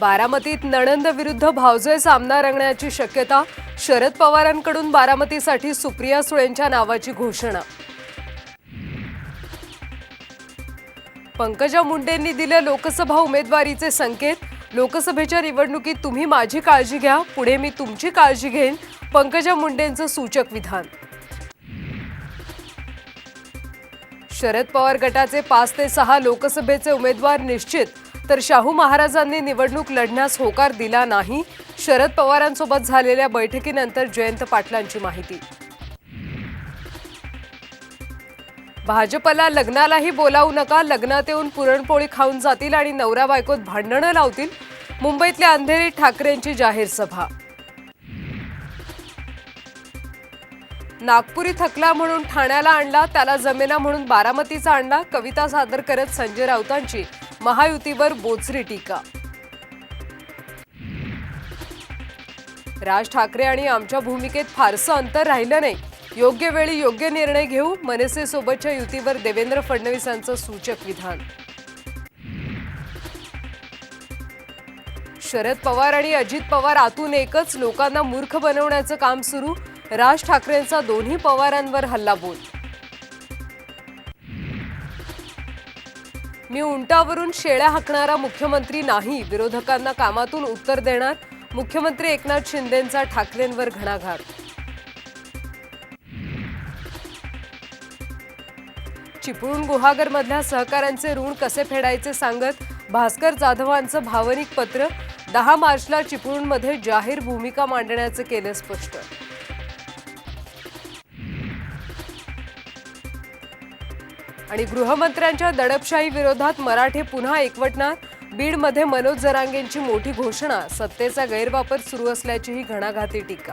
बारामतीत नणंद विरुद्ध भावजय सामना रंगण्याची शक्यता शरद पवारांकडून बारामतीसाठी सुप्रिया सुळेंच्या नावाची घोषणा. पंकजा मुंडेंनी दिले लोकसभा उमेदवारीचे संकेत. लोकसभेच्या निवडणुकीत तुम्ही माझी काळजी घ्या पुढे मी तुमची काळजी घेईन पंकजा मुंडेंचं सूचक विधान. शरद पवार गटाचे पाच ते सहा लोकसभेचे उमेदवार निश्चित. तर शाहू महाराजांनी निवडणूक लढण्यास होकार दिला नाही. शरद पवारांसोबत झालेल्या बैठकीनंतर जयंत पाटलांची माहिती. भाजपला लग्नालाही बोलावू नका लग्नात येऊन पुरणपोळी खाऊन जातील आणि नवरा बायकोत भांडणं लावतील. मुंबईतल्या अंधेरी ठाकरेंची जाहीर सभा. नागपुरी थकला म्हणून ठाण्याला आणला त्याला जमेना म्हणून बारामतीचा आणला कविता सादर करत संजय राऊतांची महायुतीवर बोचरी टीका. राज ठाकरे आणि आमच्या भूमिकेत फारसं अंतर राहिलं नाही. योग्य वेळी योग्य निर्णय घेऊ मनसेसोबतच्या युतीवर देवेंद्र फडणवीसांचं सूचक विधान. शरद पवार आणि अजित पवार आतून एकच लोकांना मूर्ख बनवण्याचं काम सुरू राज ठाकरेंचा दोन्ही पवारांवर हल्लाबोल. मी उंटावरून शेळ्या हाकणारा मुख्यमंत्री नाही विरोधकांना कामातून उत्तर देणार मुख्यमंत्री एकनाथ शिंदेंचा ठाकरेंवर घणाघात. चिपळूण गुहागरमधल्या सहकाऱ्यांचे ऋण कसे फेडायचे सांगत भास्कर जाधवांचं भावनिक पत्र दहा मार्चला चिपळूणमध्ये जाहीर भूमिका मांडण्याचं केलं स्पष्ट. आणि गृहमंत्र्यांच्या दडपशाही विरोधात मराठे पुन्हा एकवटणार? बीडमध्ये मनोज जरांगेंची मोठी घोषणा सत्तेचा गैरवापर सुरू असल्याचीही घणाघाती टीका